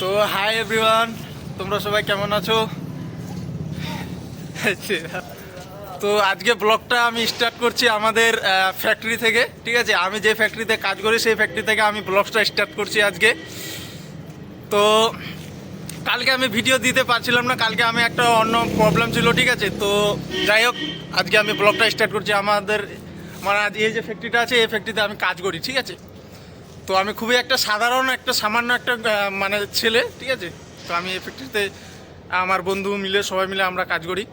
তো hi everyone তোমরা সবাই কেমন আছো? তো আজকে ব্লগটা আমি স্টার্ট করছি আমাদের ফ্যাক্টরি থেকে, ঠিক আছে? আমি যে ফ্যাক্টরিতে কাজ করি, সেই ফ্যাক্টরি থেকে আমি ব্লগটা স্টার্ট করছি আজকে। তো কালকে আমি ভিডিও দিতে পারছিলাম না, কালকে আমি একটা অন্য প্রবলেম ছিল, ঠিক আছে? তো যাই হোক, আজকে আমি ব্লগটা স্টার্ট করছি আমাদের মানে এই যে ফ্যাক্টরিটা আছে, এই ফ্যাক্টরিতে আমি কাজ করি, ঠিক আছে? তো আমি খুবই একটা সাধারণ, একটা সামান্য একটা মানে ছেলে, ঠিক আছে? তো আমি এই ফ্যাক্টরিতে আমার বন্ধু মিলে, সবাই মিলে আমরা কাজ করি।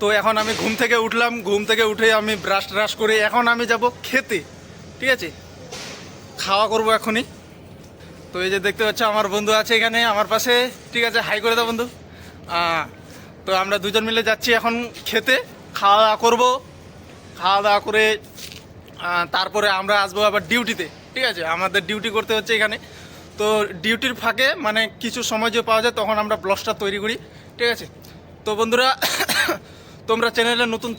তো এখন আমি ঘুম থেকে উঠলাম, ঘুম থেকে উঠে আমি ব্রাশ ট্রাশ করে এখন আমি যাব খেতে, ঠিক আছে? খাওয়া করব এখনই। তো এই যে দেখতে পাচ্ছ, আমার বন্ধু আছে এখানে, আমার পাশে, ঠিক আছে? হাই করে দাও বন্ধু। তো আমরা দুজন মিলে যাচ্ছি এখন খেতে, খাওয়া দাওয়া করব। খাওয়া দাওয়া করে তারপরে আমরা আসব আবার ডিউটিতে ঠিক আছে, আমাদের ডিউটি করতে হচ্ছে এখানে। তো ডিউটির ফাঁকে মানে কিছু সময় যে পাওয়া যায়, তখন আমরা ব্লগসটা তৈরি করি। ঠিক আছে? তো বন্ধুরা, তোমরা চ্যানেলে নতুন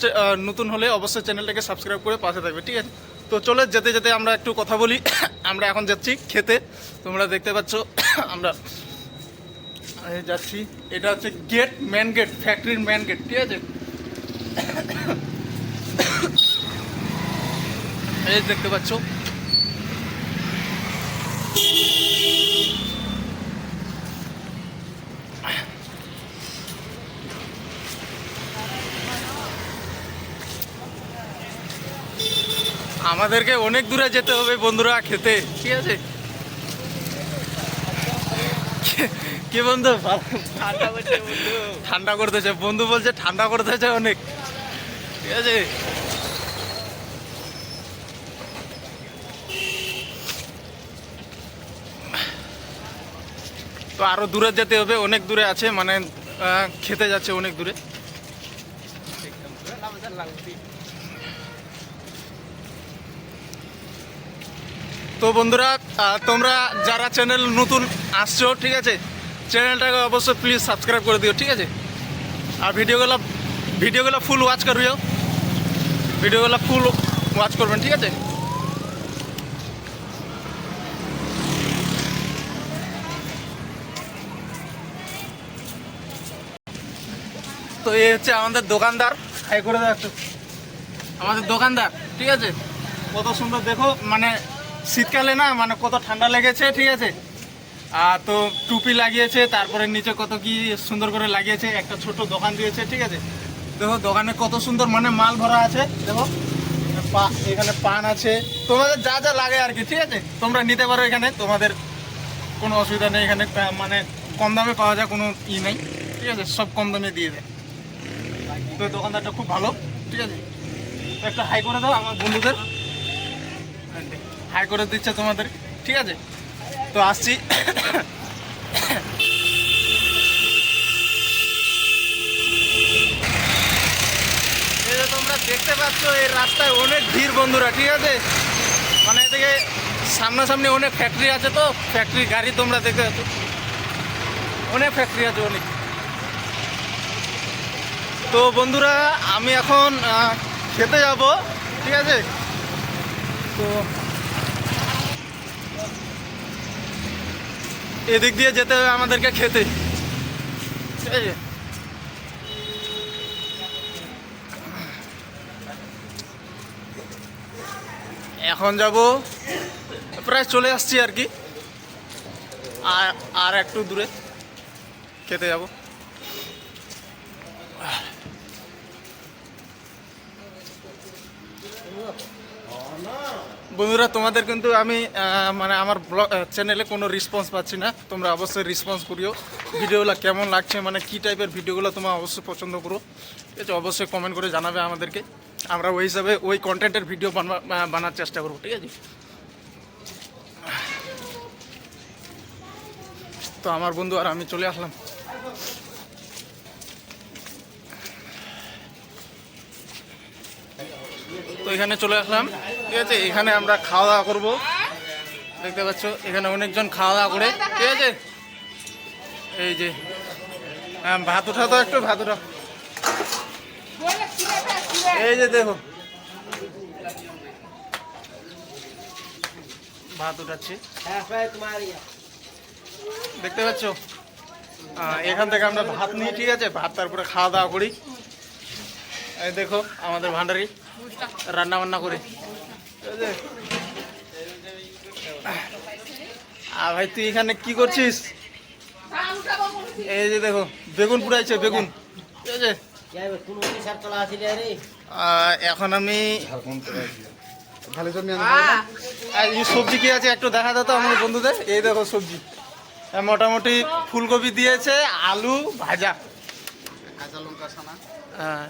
নতুন হলে অবশ্যই চ্যানেলটাকে সাবস্ক্রাইব করে পাশে থাকবে, ঠিক আছে? তো চলে, যেতে যেতে আমরা একটু কথা বলি। আমরা এখন যাচ্ছি খেতে। তোমরা দেখতে পাচ্ছ, আমরা যাচ্ছি। এটা হচ্ছে গেট মেন গেট ফ্যাক্টরির ম্যান গেট ঠিক আছে? এই দেখতে পাচ্ছ আমাদেরকে অনেক দূরে যেতে হবে বন্ধুরা খেতে। ঠিক আছে? কি- বন্ধু? ঠান্ডা করছে বন্ধু। ঠান্ডা করতেছে। বন্ধু বলছে ঠান্ডা করতেছে অনেক। ঠিক আছে? তো আরও দূরে যেতে হবে অনেক দূরে আছে মানে খেতে যাচ্ছে অনেক দূরে। তো বন্ধুরা তোমরা যারা চ্যানেল নতুন আসছো, ঠিক আছে চ্যানেলটাকে অবশ্যই প্লিজ সাবস্ক্রাইব করে দিও, ঠিক আছে? আর ভিডিওগুলো ভিডিওগুলো ফুল ওয়াচ করিও ভিডিওগুলো ফুল ওয়াচ করবেন, ঠিক আছে? তো এই হচ্ছে আমাদের দোকানদার। হাই করে আমাদের দোকানদার, ঠিক আছে? কত সুন্দর দেখো মানে শীতকালে না মানে কত ঠান্ডা লেগেছে, ঠিক আছে? আর তো টুপি লাগিয়েছে, তারপরে নিচে কত কি সুন্দর করে লাগিয়েছে, একটা ছোট দোকান দিয়েছে, ঠিক আছে? দেখো, দোকানে কত সুন্দর মানে মাল ভরা আছে, দেখো? পা- এখানে পান আছে। তোমাদের যা যা লাগে আর কি, ঠিক আছে? তোমরা নিতে পারো এখানে, তোমাদের কোনো অসুবিধা নেই এখানে মানে কম দামে পাওয়া যায়, কোনো ই নেই, ঠিক আছে? সব কম দামে দিয়ে দেয়। তো দোকানদারটা খুব ভালো, ঠিক আছে? একটা হাই করে দাও আমার বন্ধুদের। হাই করে দিচ্ছে তোমাদের, ঠিক আছে? তো আসছি। তোমরা দেখতে পাচ্ছ, এই রাস্তায় অনেক ভিড় বন্ধুরা, ঠিক আছে? মানে এদিকে সামনাসামনি অনেক ফ্যাক্টরি আছে তো ফ্যাক্টরি গাড়ি তোমরা দেখতে পাচ্ছ। অনেক ফ্যাক্টরি আছে অনেক। তো বন্ধুরা, আমি এখন খেতে যাব, ঠিক আছে? তো এদিক দিয়ে যেতে হবে আমাদেরকে খেতে। ঠিক আছে এখন যাব, প্রায় চলে আসছি আর কি। আর আর একটু দূরে খেতে যাব। বন্ধুরা, তোমাদের কিন্তু আমি মানে আমার ব্লগ চ্যানেলে কোনো রেসপন্স পাচ্ছি না। তোমরা অবশ্যই রেসপন্স করিও। ভিডিওগুলো কেমন লাগছে মানে কী টাইপের ভিডিওগুলো তোমরা অবশ্যই পছন্দ করো। ঠিক আছে, অবশ্যই কমেন্ট করে জানাবে আমাদেরকে। আমরা ওই হিসাবে ওই কন্টেন্টের ভিডিও বানার চেষ্টা করব, ঠিক আছে? তো আমার বন্ধু আর আমি চলে আসলাম। এখানে চলে আসলাম। ঠিক আছে, এখানে আমরা খাওয়া দাওয়া করব। দেখতে পাচ্ছ, এখানে অনেকজন খাওয়া দাওয়া করে। ঠিক আছে? এই যে হ্যাঁ ভাত উঠা তো একটু, ভাত উঠা এই যে দেখো। ভাত উঠাচ্ছি। দেখতে পাচ্ছ? এখান থেকে আমরা ভাত নিই, ঠিক আছে? ভাত তারপরে খাওয়া দাওয়া করি। এই দেখো, আমাদের ভান্ডারি। রান্না বান্না করে। আর ভাই, তুই এখানে কি করছিস? এই যে দেখো, বেগুন পুড়াইছে বেগুন। ঠিক আছে? এখন আমি সবজি কি আছে একটু দেখা দাও তো আমার বন্ধুদের। এই দেখো সবজি। মোটামুটি ফুলকপি দিয়েছে, আলু ভাজা। কাঁচা হ্যাঁ।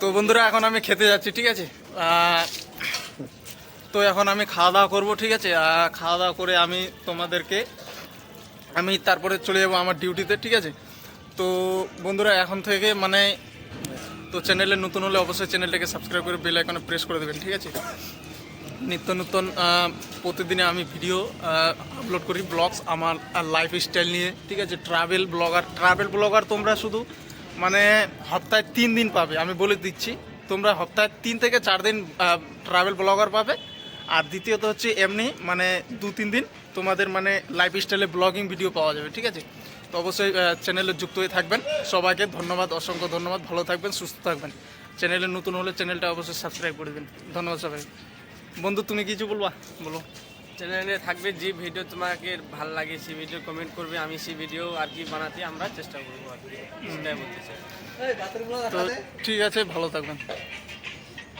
তো বন্ধুরা, এখন আমি খেতে যাচ্ছি, ঠিক আছে? তো এখন আমি খাওয়া দাওয়া করব, ঠিক আছে? খাওয়া দাওয়া করে আমি তোমাদেরকে, আমি তারপরে চলে যাব আমার ডিউটিতে, ঠিক আছে? তো বন্ধুরা, এখন থেকে মানে তো চ্যানেলে নতুন হলে অবশ্যই চ্যানেলটাকে সাবস্ক্রাইব করে বেল আইকনে প্রেস করে দেবেন, ঠিক আছে? নিত্য নতুন প্রতিদিনে আমি ভিডিও আপলোড করি ব্লগস আমার লাইফ স্টাইল নিয়ে, ঠিক আছে? ট্রাভেল ব্লগার ট্রাভেল ব্লগার তোমরা শুধু মানে সপ্তাহে তিন দিন পাবে, আমি বলে দিচ্ছি। তোমরা সপ্তাহে তিন থেকে চার দিন ট্রাভেল ব্লগার পাবে। আর দ্বিতীয়ত হচ্ছে এমনি মানে দু তিন দিন তোমাদের মানে লাইফ স্টাইলে ব্লগিং ভিডিও পাওয়া যাবে, ঠিক আছে? তো অবশ্যই চ্যানেলে যুক্ত হয়ে থাকবেন। সবাইকে ধন্যবাদ, অসংখ্য ধন্যবাদ, ভালো থাকবেন, সুস্থ থাকবেন। চ্যানেলে নতুন হলে চ্যানেলটা অবশ্যই সাবস্ক্রাইব করে দিন। ধন্যবাদ সবাই বন্ধু তুমি কিছু বলবা? বলো। চ্যানেলে থাকবে যে ভিডিও তোমাকে ভালো লাগে সেই ভিডিও কমেন্ট করবে আমি সেই ভিডিও আর কি বানাতে আমরা চেষ্টা করব আর কি। সেটাই বলতে চাই। তো ঠিক আছে ভালো থাকবেন।